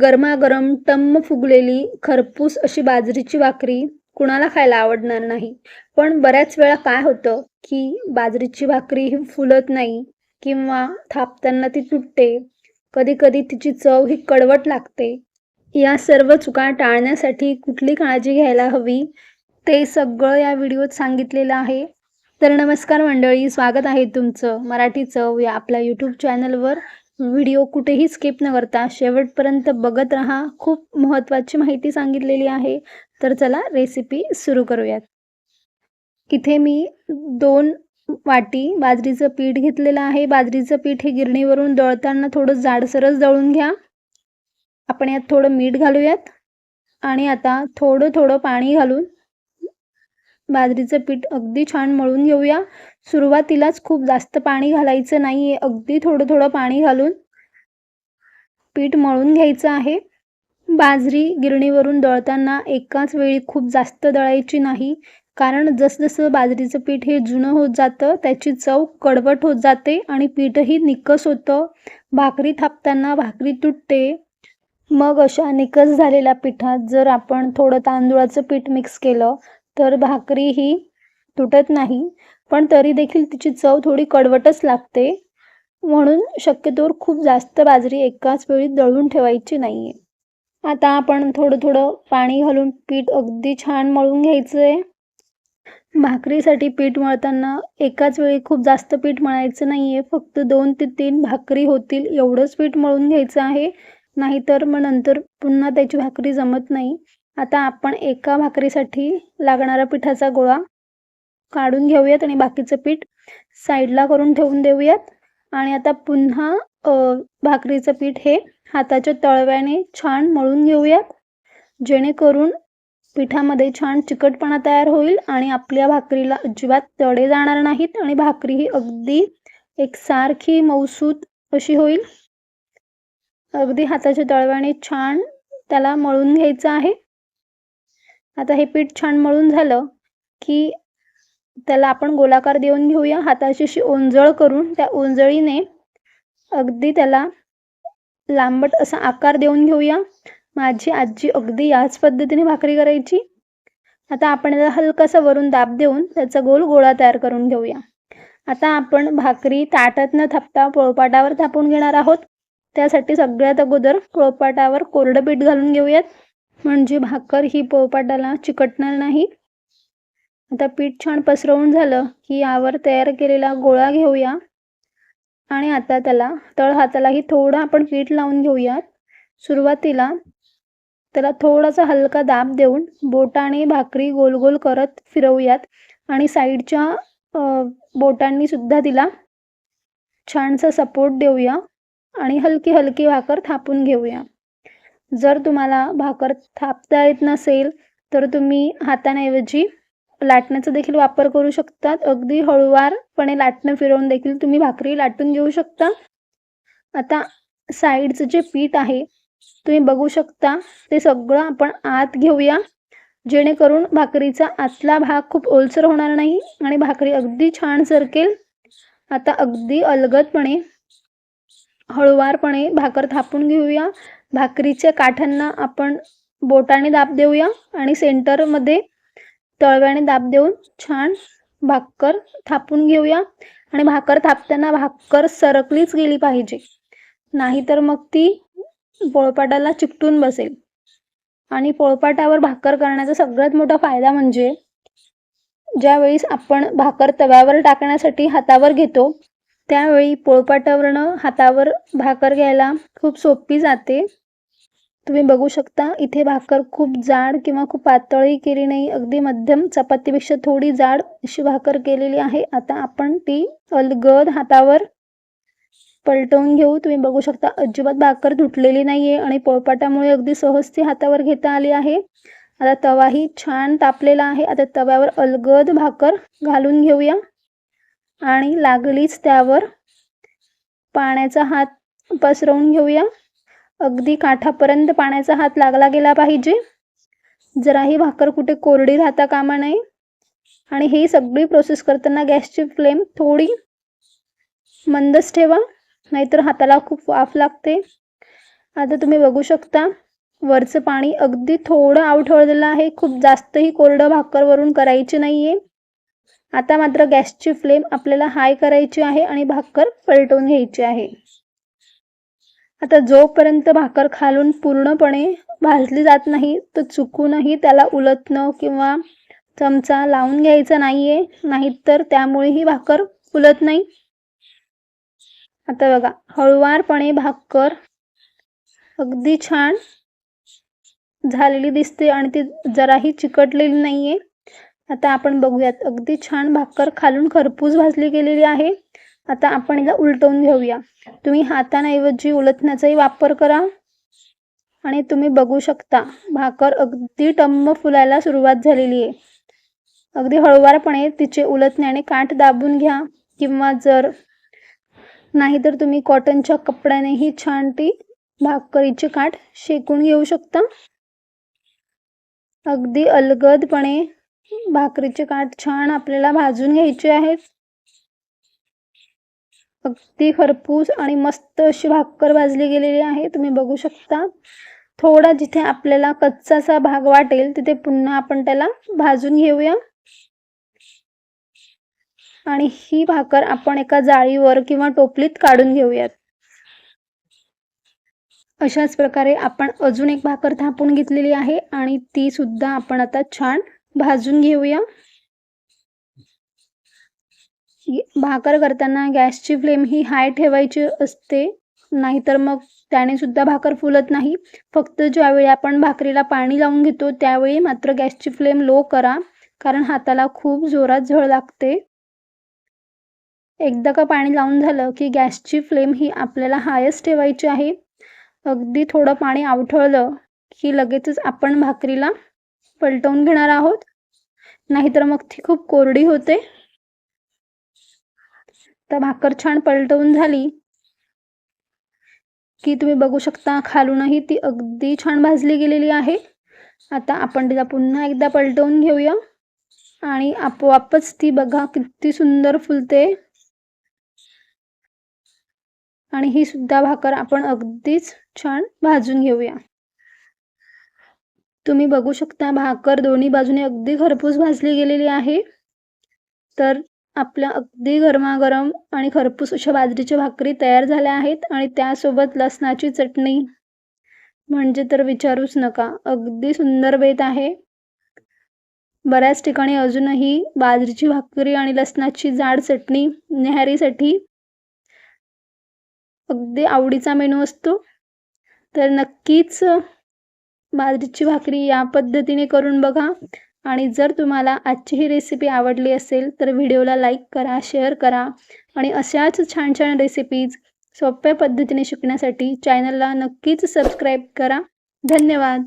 गरमागरम टम्म फुगलेली खरपूस अशी बाजरीची भाकरी कुणाला खायला आवडणार नाही. पण बऱ्याच वेळा काय होतं की बाजरीची भाकरी ही फुलत नाही किंवा थापताना ती तुटते. कधी कधी तिची चव ही कडवट लागते. या सर्व चुका टाळण्यासाठी कुठली काळजी घ्यायला हवी ते सगळं या व्हिडिओत सांगितलेलं आहे. तर नमस्कार मंडळी स्वागत आहे तुमचं मराठी चव या आपल्या यूट्यूब चॅनलवर व्हिडिओ कुठेही स्किप न करता शेवटपर्यंत बघत राहा. खूप महत्त्वाची माहिती सांगितलेली आहे. तर चला रेसिपी सुरू करूयात. इथे मी दोन वाटी बाजरीचं पीठ घेतलेलं आहे. बाजरीचं पीठ हे गिरणीवरून दळताना थोडं जाडसरच दळून घ्या. आपण यात थोडं मीठ घालूयात. आणि आता थोडं थोडं पाणी घालून बाजरीचं पीठ अगदी छान मळून घेऊया. सुरुवातीलाच खूप जास्त पाणी घालायचं नाही आहे अगदी थोडं थोडं पाणी घालून पीठ मळून घ्यायचं आहे. बाजरी गिरणीवरून दळताना एकाच वेळी खूप जास्त दळायची नाही. कारण जसजसं बाजरीचं पीठ हे जुनं होत जातं त्याची चव कडवट होत जाते आणि पीठही निकस होतं. भाकरी थापताना भाकरी तुटते. मग अशा निकस झालेल्या पिठात जर आपण थोडं तांदूळाचं पीठ मिक्स केलं तर भाकरी ही तुटत नाही. पण तरी देखील तिची चव थोडी कडवटच लागते. म्हणून शक्यतोवर खूप जास्त बाजरी एकाच वेळी दळून ठेवायची नाही आहे आता आपण थोडं थोडं पाणी घालून पीठ अगदी छान मळून घ्यायचं आहे भाकरीसाठी पीठ मळताना एकाच वेळी खूप जास्त पीठ मळायचं नाही आहे फक्त दोन ते तीन भाकरी होतील एवढंच पीठ मळून घ्यायचं आहे. नाहीतर मग नंतर पुन्हा त्याची भाकरी जमत नाही. आता आपण एका भाकरीसाठी लागणारा पिठाचा गोळा काढून घेऊयात आणि बाकीचं पीठ साईडला करून ठेवून देऊयात. आणि आता पुन्हा भाकरीचं पीठ हे हाताच्या तळव्याने छान मळून घेऊयात. जेणेकरून पिठामध्ये छान चिकटपणा तयार होईल आणि आपल्या भाकरीला अजिबात तडे जाणार नाहीत आणि भाकरी ही अगदी एकसारखी मौसूत अशी होईल. अगदी हाताच्या तळव्याने छान त्याला मळून घ्यायचं आहे. आता हे पीठ छान मळून झालं की त्याला आपण गोलाकार देऊन घेऊया. हाताची अशी ओंजळ करून त्या ओंजळीने अगदी त्याला लांबट असा आकार देऊन घेऊया. माझी आजी अगदी याच पद्धतीने भाकरी करायची. आता आपण याला हलकासा वरून दाब देऊन त्याचा गोल गोळा तयार करून घेऊया. आता आपण भाकरी ताटात न थापता पोळपाटावर थापून घेणार आहोत. त्यासाठी सगळ्यात अगोदर पोळपाटावर कोरडं पीठ घालून घेऊयात. म्हणजे भाकर ही पोळपाटाला चिकटणार नाही. आता पीठ छान पसरवून झालं की यावर तयार केलेला गोळा घेऊया. आणि आता त्याला तळ हातालाही थोडं आपण पीठ लावून घेऊयात. सुरुवातीला त्याला थोडासा हलका दाब देऊन बोटाने भाकरी गोल गोल करत फिरवूयात. आणि साईडच्या बोटांनी सुद्धा तिला छानसा सपोर्ट देऊया. आणि हलकी हलकी भाकर थापून घेऊया. जर तुम्हाला भाकर थापता येत नसेल तर तुम्ही हातांऐवजी लाटण्याचा देखील वापर करू शकतात. अगदी हळूवारपणे लाटणं फिरवून देखील तुम्ही भाकरी लाटून घेऊ शकता. आता साईडचं जे पीठ आहे तुम्ही बघू शकता ते सगळं आपण आत घेऊया. जेणेकरून भाकरीचा आतला भाग खूप ओलसर होणार नाही आणि भाकरी अगदी छान सरकेल. आता अगदी अलगदपणे हळुवारपणे भाकर थापून घेऊया. भाकरीच्या काठांना आपण बोटाने दाब देऊया आणि सेंटरमध्ये तळव्याने दाब देऊन छान भाकर थापून घेऊया. आणि भाकर थापताना भाकर सरकलीच गेली पाहिजे. नाहीतर मग ती पोळपाटाला चिकटून बसेल. आणि पोळपाटावर भाकर करण्याचा सगळ्यात मोठा फायदा म्हणजे ज्यावेळी आपण भाकर तव्यावर टाकण्यासाठी हातावर घेतो त्यावेळी पोळपाटावरनं हातावर भाकर घ्यायला खूप सोपी जाते. तुम्ही बघू शकता इथे भाकर खूप जाड किंवा खूप पातळी केली नाही. अगदी मध्यम चपातीपेक्षा थोडी जाड अशी भाकर केलेली आहे. आता आपण ती अलगद हातावर पलटवून घेऊ. तुम्ही बघू शकता अजिबात भाकर तुटलेली नाही आहे आणि पोळपाटामुळे अगदी सहज ती हातावर घेता आली आहे. आता तवाही छान तापलेला आहे. आता तव्यावर अलगद भाकर घालून घेऊया. आणि लागलीच त्यावर पाण्याचा हात पसरवून घेऊया. अगदी काठापर्यंत पाण्याचा हात लागला गेला पाहिजे. जराही भाकर कुठे कोरडी राहता कामा नये. आणि ही सगळी प्रोसेस करताना गॅसची फ्लेम थोडी मंदच ठेवा नाहीतर हाताला खूप वाफ लागते. आता तुम्ही बघू शकता वरचं पाणी अगदी थोडं आवठळलेलं आहे. खूप जास्तही कोरडं भाकरवरून करायची नाही आहे आता मात्र गॅसची फ्लेम आपल्याला हाय करायची आहे आणि भाकर पलटवून घ्यायची आहे. आता जोपर्यंत भाकर खालून पूर्णपणे भाजली जात नाही तर चुकूनही त्याला उलटणं किंवा चमचा लावून घ्यायचा नाहीये नाहीतर त्यामुळे ही भाकर फुलत नाही. आता बघा हळुवारपणे भाकर अगदी छान झालेली दिसते आणि ती जराही चिकटलेली नाहीये. आता आपण बघूयात अगदी छान भाकर खालून खरपूस भाजली गेलेली आहे. आता आपण हिला उलटवून घेऊया. तुम्ही हातांऐवजी उलटण्याचाही वापर करा. आणि तुम्ही बघू शकता भाकर अगदी टम्म फुलायला सुरुवात झालेली आहे. अगदी हळुवारपणे तिचे उलटण्याने काठ दाबून घ्या किंवा जर नाहीतर तुम्ही कॉटनच्या कपड्यानेही छान ती भाकरीची काठ शेकून घेऊ शकता. अगदी अलगदपणे भाकरीचे काठ छान आपल्याला भाजून घ्यायचे आहेत. अगदी खरपूस आणि मस्त अशी भाकर भाजली गेलेली आहे. तुम्ही बघू शकता. थोडा जिथे आपल्याला कच्चासा भाग वाटेल तिथे पुन्हा आपण त्याला भाजून घेऊया. आणि ही भाकर आपण एका जाळीवर किंवा टोपलीत काढून घेऊयात. अशाच प्रकारे आपण अजून एक भाकर थापून घेतलेली आहे आणि ती सुद्धा आपण आता छान भाजून घेऊया. भाकर करताना गॅसची फ्लेम ही हाय ठेवायची असते. नाहीतर मग त्याने सुद्धा भाकर फुलत नाही. फक्त ज्यावेळी आपण भाकरीला पाणी लावून घेतो त्यावेळी मात्र गॅसची फ्लेम लो करा कारण हाताला खूप जोरात झळ लागते. एकदा का पाणी लावून झालं की गॅसची फ्लेम ही आपल्याला हायच ठेवायची आहे. अगदी थोडं पाणी आवठळलं की लगेचच आपण भाकरीला पलटवून घेणार आहोत. नाहीतर मग ती खूप कोरडी होते. तर भाकर छान पलटवून झाली. की तुम्ही बघू शकता खालूनही ती अगदी छान भाजली गेलेली आहे. आता आपण तिला पुन्हा एकदा पलटवून घेऊया. आणि आपोआपच ती बघा किती सुंदर फुलते. आणि ही सुद्धा भाकर आपण अगदीच छान भाजून घेऊया. तुम्ही बघू शकता भाकर दोन्ही बाजूने अगदी खरपूस भाजली गेलेली आहे. तर आपल्या अगदी गरमागरम आणि खरपूस अशा बाजरीच्या भाकरी तयार झाल्या आहेत आणि त्यासोबत लसणाची चटणी. म्हणजे तर विचारूच नका अगदी सुंदर बेत आहे. बऱ्याच ठिकाणी अजूनही बाजरीची भाकरी आणि लसणाची जाड चटणी न्याहारीसाठी अगदी आवडीचा मेनू असतो. तर नक्कीच बाजरीची भाकरी या पद्धतीने करून बघा. आणि जर तुम्हाला आजची ही रेसिपी आवडली असेल तर व्हिडिओला लाईक करा शेअर करा आणि अशाच छान छान रेसिपीज सोप्या पद्धतीने शिकण्यासाठी चॅनलला नक्कीच सबस्क्राईब करा. धन्यवाद.